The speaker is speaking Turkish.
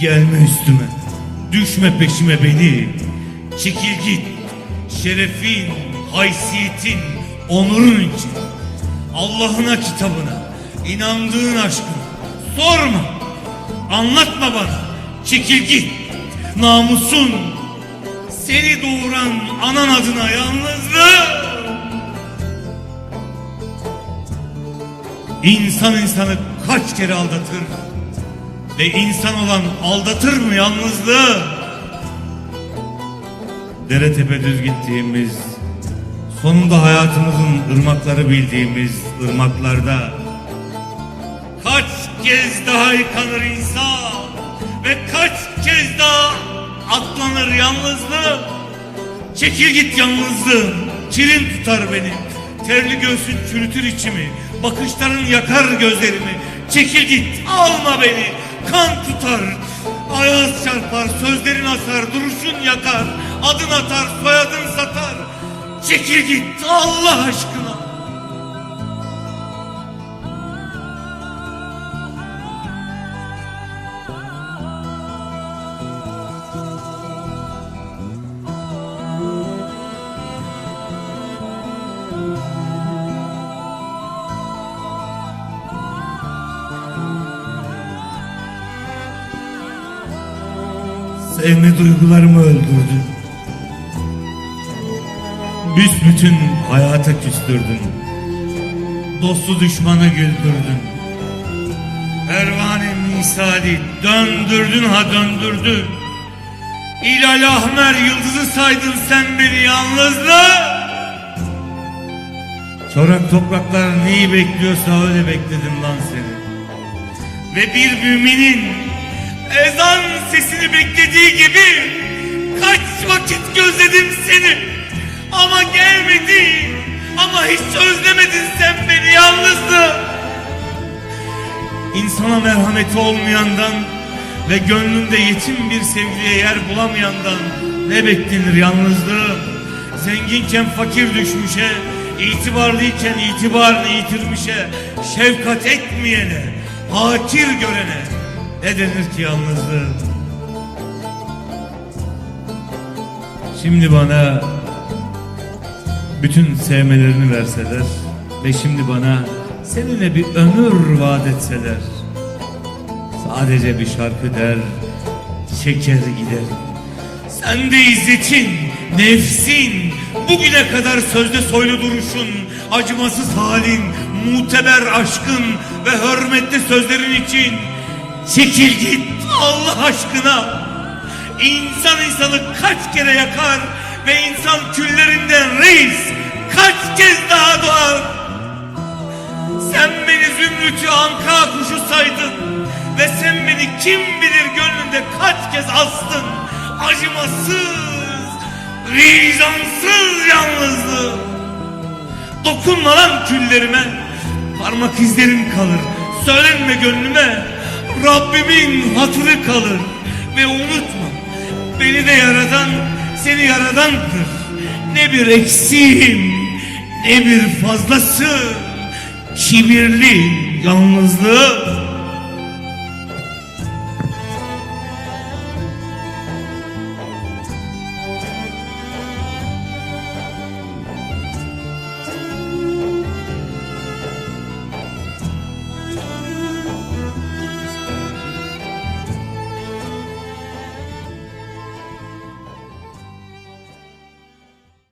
Gelme üstüme, düşme peşime beni. Çekil git, şerefin, haysiyetin, onurun için. Allah'ına kitabına, inandığın aşkına. Sorma, anlatma bana. Çekil git, namusun. Seni doğuran anan adına yalnızlık. İnsan insanı kaç kere aldatır ve insan olan aldatır mı yalnızlığı? Dere tepe düz gittiğimiz, sonunda hayatımızın ırmakları bildiğimiz ırmaklarda kaç kez daha yıkanır insan ve kaç kez daha atlanır yalnızlığı? Çekil git yalnızlığım, kilin tutar beni. Terli göğsün çürütür içimi, bakışların yakar gözlerimi. Çekil git, alma beni, kan tutar. Ayaz çarpar, sözlerin asar, duruşun yakar. Adın atar, soyadın satar. Çekil git Allah aşkına. Sevme duygularımı öldürdün. Büsbütün hayata küstürdün. Dostu düşmanı güldürdün. Pervane misali döndürdün ha döndürdün. İlal Ahmer yıldızı saydın sen beni yalnızlık. Çorak topraklar neyi bekliyorsa öyle bekledim lan seni. Ve bir müminin ezan sesini beklediği gibi kaç vakit gözledim seni ama gelmedi ama hiç özlemedin sen beni yalnızdı. İnsana merhameti olmayandan ve gönlünde yetim bir sevgiliye yer bulamayandan ne beklenir yalnızlığım? Zenginken fakir düşmüşe, itibarlıyken itibarını yitirmişe, şefkat etmeyene, hakir görene ne denir ki yalnızlığım? Şimdi bana bütün sevmelerini verseler ve şimdi bana seninle bir ömür vaat etseler sadece bir şarkı der çeker gider sen de izzetin nefsin bugüne kadar sözde soylu duruşun acımasız halin muteber aşkın ve hürmetli sözlerin için çekil git Allah aşkına İnsan insanı kaç kere yakar ve insan küllerinden reis kaç kez daha doğar. Sen beni zümrütü anka kuşu saydın ve sen beni kim bilir gönlünde kaç kez astın. Acımasız, vizansız yalnızlığı. Dokunma lan küllerime, parmak izlerim kalır. Söylenme gönlüme, Rabbimin hatırı kalır. Ve unutma, beni de yaradan, seni yaradandır. Ne bir eksiğim, ne bir fazlası, kibirli yalnızlığı.